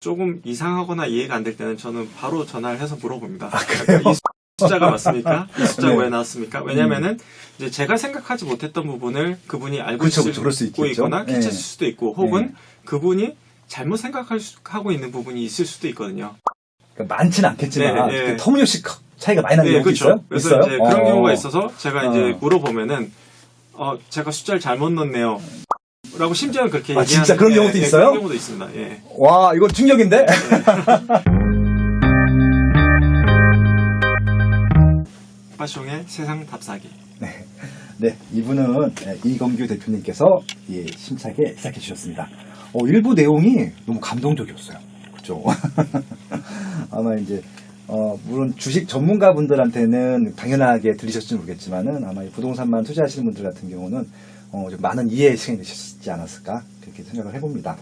조금 이상하거나 이해가 안 될 때는 저는 바로 전화를 해서 물어봅니다. 아, 이 숫자가 맞습니까? 이 숫자가 네. 왜 나왔습니까? 왜냐면은 이제 제가 생각하지 못했던 부분을 그분이 알고 그쵸, 있을 그쵸. 그럴 수고 있겠죠. 있거나 네. 캐치했을 수도 있고 혹은 네. 그분이 잘못 생각하고 있는 부분이 있을 수도 있거든요. 그러니까 많지는 않겠지만 네, 네, 네. 그 터무니없이 크- 차이가 많이 나는 네, 경우도 그렇죠. 있어요? 그래서 있어요? 이제 그런 어. 경우가 있어서 제가 이제 어. 물어보면은 어 제가 숫자를 잘못 넣었네요. 라고 심지어는 그렇게 아, 얘기하는 진짜 그런 경우도 예, 예, 있어요? 그런 경우도 있습니다. 예. 와, 이거 충격인데? 파숑의 세상 답사기. 네. 네, 이분은 네, 이검규 대표님께서 예, 심차게 시작해 주셨습니다. 어, 일부 내용이 너무 감동적이었어요. 그죠? 아마 이제, 어, 물론 주식 전문가 분들한테는 당연하게 들리셨을지 모르겠지만은 아마 이 부동산만 투자하시는 분들 같은 경우는 어, 좀 많은 이해의 시간이 되셨지 않았을까 그렇게 생각을 해봅니다.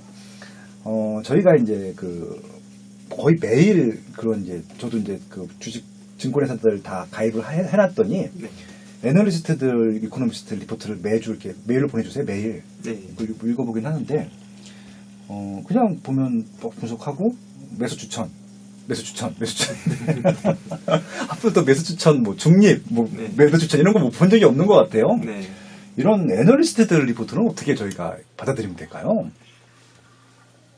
어, 저희가 이제 그 거의 매일 그런 이제 저도 이제 그 주식 증권회사들 다 가입을 해, 해놨더니 네. 애널리스트들, 이코노미스트 리포트를 매주 이렇게 메일로 보내주세요. 매일 네. 읽- 읽어보긴 하는데 어 그냥 보면 또 분석하고 매수 추천, 매수 추천, 매수 추천. 앞으로 또 매수 추천, 뭐 중립, 뭐 네. 매수 추천 이런 거뭐본 적이 없는 것 같아요. 네. 이런 애널리스트들 리포트는 어떻게 저희가 받아들이면 될까요?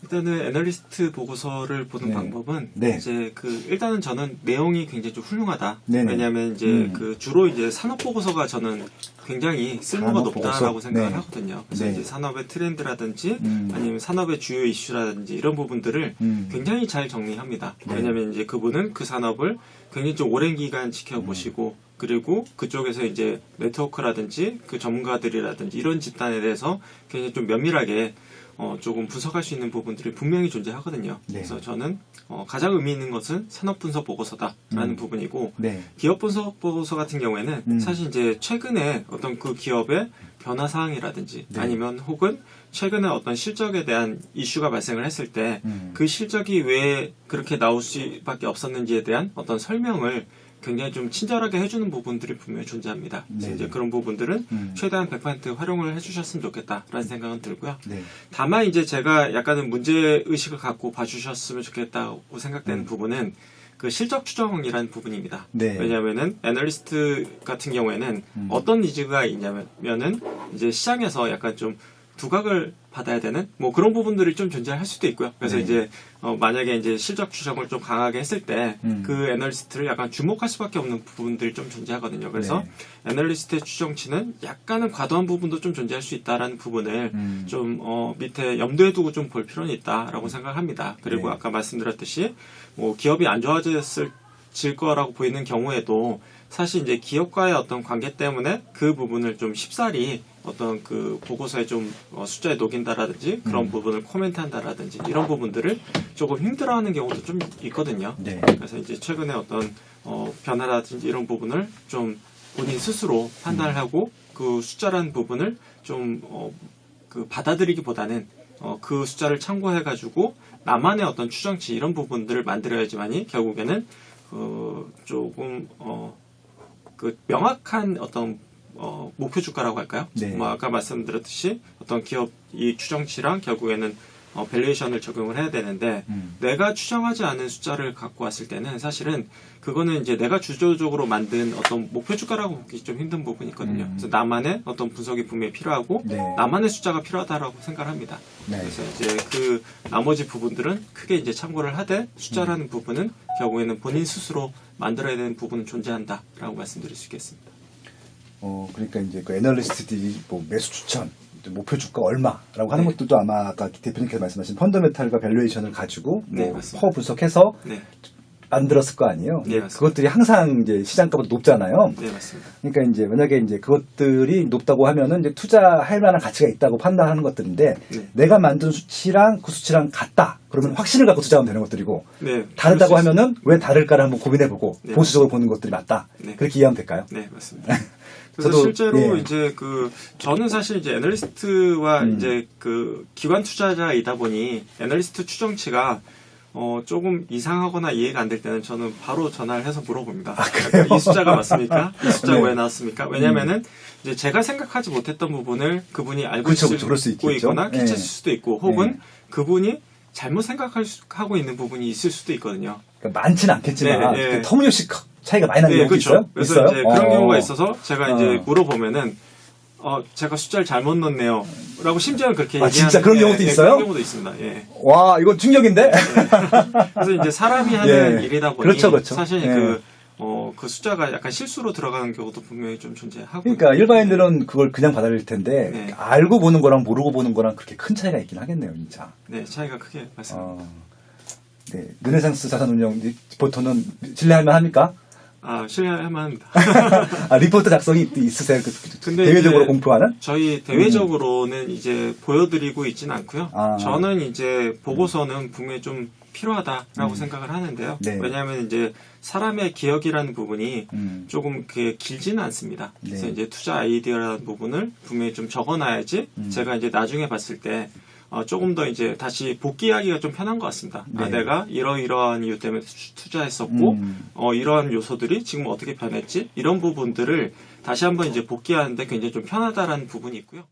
일단은 애널리스트 보고서를 보는 네. 방법은 네. 이제 그 일단은 저는 내용이 굉장히 좀 훌륭하다. 네네. 왜냐하면 이제 음. 그 주로 이제 산업 보고서가 저는 굉장히 쓸모가 높다라고 보고서? 생각을 네. 하거든요. 그래서 네. 이제 산업의 트렌드라든지 음. 아니면 산업의 주요 이슈라든지 이런 부분들을 음. 굉장히 잘 정리합니다. 네. 왜냐하면 이제 그분은 그 산업을 굉장히 좀 오랜 기간 지켜보시고 음. 그리고 그쪽에서 이제 네트워크라든지 그 전문가들이라든지 이런 집단에 대해서 굉장히 좀 면밀하게 어, 조금 분석할 수 있는 부분들이 분명히 존재하거든요. 네. 그래서 저는 어, 가장 의미 있는 것은 산업 분석 보고서다라는 음. 부분이고 네. 기업 분석 보고서 같은 경우에는 음. 사실 이제 최근에 어떤 그 기업의 변화 사항이라든지 네. 아니면 혹은 최근에 어떤 실적에 대한 이슈가 발생을 했을 때 음. 그 실적이 왜 그렇게 나올 수밖에 없었는지에 대한 어떤 설명을 굉장히 좀 친절하게 해주는 부분들이 분명히 존재합니다. 그래서 네. 이제 그런 부분들은 음. 최대한 100% 활용을 해주셨으면 좋겠다라는 생각은 들고요. 네. 다만 이제 제가 약간은 문제 의식을 갖고 봐주셨으면 좋겠다고 생각되는 음. 부분은 그 실적 추정이라는 부분입니다. 네. 왜냐하면은 애널리스트 같은 경우에는 음. 어떤 니즈가 있냐면은 이제 시장에서 약간 좀 두각을 받아야 되는 뭐 그런 부분들이 좀 존재할 수도 있고요. 그래서 네. 이제 어, 만약에 이제 실적 추정을 좀 강하게 했을 때그 음. 애널리스트를 약간 주목할 수밖에 없는 부분들이 좀 존재하거든요. 그래서 애널리스트의 추정치는 약간은 과도한 부분도 좀 존재할 수 있다라는 부분을 음. 좀 어, 밑에 염두에 두고 좀 볼 필요는 있다라고 생각합니다. 그리고 네. 아까 말씀드렸듯이 뭐 기업이 안 좋아졌을 질 거라고 보이는 경우에도 사실 이제 기업과의 어떤 관계 때문에 그 부분을 좀 쉽사리 어떤 그 보고서에 좀 어, 숫자에 녹인다라든지 그런 음. 부분을 코멘트한다라든지 이런 부분들을 조금 힘들어하는 경우도 좀 있거든요. 네. 그래서 이제 최근에 어떤 어, 변화라든지 이런 부분을 좀 본인 스스로 판단을 음. 하고 그 숫자라는 부분을 좀 어, 그 받아들이기보다는 어, 그 숫자를 참고해 가지고 나만의 어떤 추정치 이런 부분들을 만들어야지만이 결국에는 그 조금 어, 그 명확한 어떤 어, 목표 주가라고 할까요? 네. 뭐 아까 말씀드렸듯이 어떤 기업 이익 추정치랑 결국에는 어, 밸류에이션을 적용을 해야 되는데 음. 내가 추정하지 않은 숫자를 갖고 왔을 때는 사실은 그거는 이제 내가 주도적으로 만든 어떤 목표 주가라고 보기 좀 힘든 부분이 있거든요. 음. 그래서 나만의 어떤 분석이 분명히 필요하고 네. 나만의 숫자가 필요하다라고 생각합니다. 네. 그래서 이제 그 나머지 부분들은 크게 이제 참고를 하되 숫자라는 부분은 결국에는 본인 스스로 만들어야 되는 부분은 존재한다라고 말씀드릴 수 있겠습니다. 어, 그러니까 이제 그 애널리스트들이 뭐 매수 추천, 또 목표 주가 얼마라고 하는 네. 것도 또 아마 아까 대표님께서 말씀하신 펀더멘탈과 밸류에이션을 가지고 네, 뭐. 퍼 분석해서 네, 만들었을 거 아니에요. 네, 맞습니다. 그것들이 항상 이제 시장가보다 높잖아요. 네 맞습니다. 그러니까 이제 만약에 이제 그것들이 높다고 하면은 이제 투자할 만한 가치가 있다고 판단하는 것들인데 네. 내가 만든 수치랑 그 수치랑 같다. 그러면 확신을 갖고 투자하면 되는 것들이고 네, 다르다고 하면은 왜 다를까를 한번 고민해보고 네. 보수적으로 보는 것들이 맞다. 네. 그렇게 이해하면 될까요? 네, 맞습니다. 그래서 저도, 실제로 예. 이제 그 저는 사실 이제 애널리스트와 음. 이제 그 기관 투자자이다 보니 애널리스트 추정치가 어 조금 이상하거나 이해가 안 될 때는 저는 바로 전화를 해서 물어봅니다. 그러니까 이 숫자가 맞습니까? 이 숫자가 네. 왜 나왔습니까? 왜냐면은 이제 제가 생각하지 못했던 부분을 그분이 알고 그쵸, 있을 수고 있겠죠. 있거나 네. 캐치했을 수도 있고 혹은 네. 그분이 잘못 생각하고 있는 부분이 있을 수도 있거든요. 그러니까 많지는 않겠지만 네, 네. 그 터무니없이 크- 차이가 많이 나는 네, 경우도 그렇죠. 있어요? 그래서 있어요? 이제 그런 어. 경우가 있어서 제가 이제 어. 물어보면은 어 제가 숫자를 잘못 넣었네요. 라고 심지어 그렇게 아, 진짜 그런 경우도 예, 있어요? 그런 경우도 있습니다. 예. 와, 이건 충격인데? 그래서 이제 사람이 하는 예. 일이다 보니 그렇죠, 그렇죠. 사실 예. 그, 어, 그 숫자가 약간 실수로 들어가는 경우도 분명히 좀 존재하고 그러니까 일반인들은 그걸 그냥 받아들일 텐데 네. 알고 보는 거랑 모르고 보는 거랑 그렇게 큰 차이가 있긴 하겠네요, 진짜. 네 차이가 크게 발생. 어. 네, 르네상스 자산운용 리포터는 신뢰할 만 합니까? 아 신뢰할 만 합니다. 아, 리포트 작성이 또 있으세요? 그, 그 근데 대외적으로 공표하는? 저희 대외적으로는 이제 보여드리고 있진 않고요. 아. 저는 이제 보고서는 분명히 좀 필요하다라고 생각을 하는데요. 음. 네. 왜냐하면 이제 사람의 기억이라는 부분이 음. 조금 그게 길지는 않습니다. 그래서 네. 이제 투자 아이디어라는 부분을 분명히 좀 적어놔야지 음. 제가 이제 나중에 봤을 때 어, 조금 더 이제 다시 복귀하기가 좀 편한 것 같습니다. 아, 네. 내가 이러이러한 이유 때문에 투- 투자했었고, 음. 어, 이러한 요소들이 지금 어떻게 변했지? 이런 부분들을 다시 한번 이제 복귀하는데 굉장히 좀 편하다라는 부분이 있고요.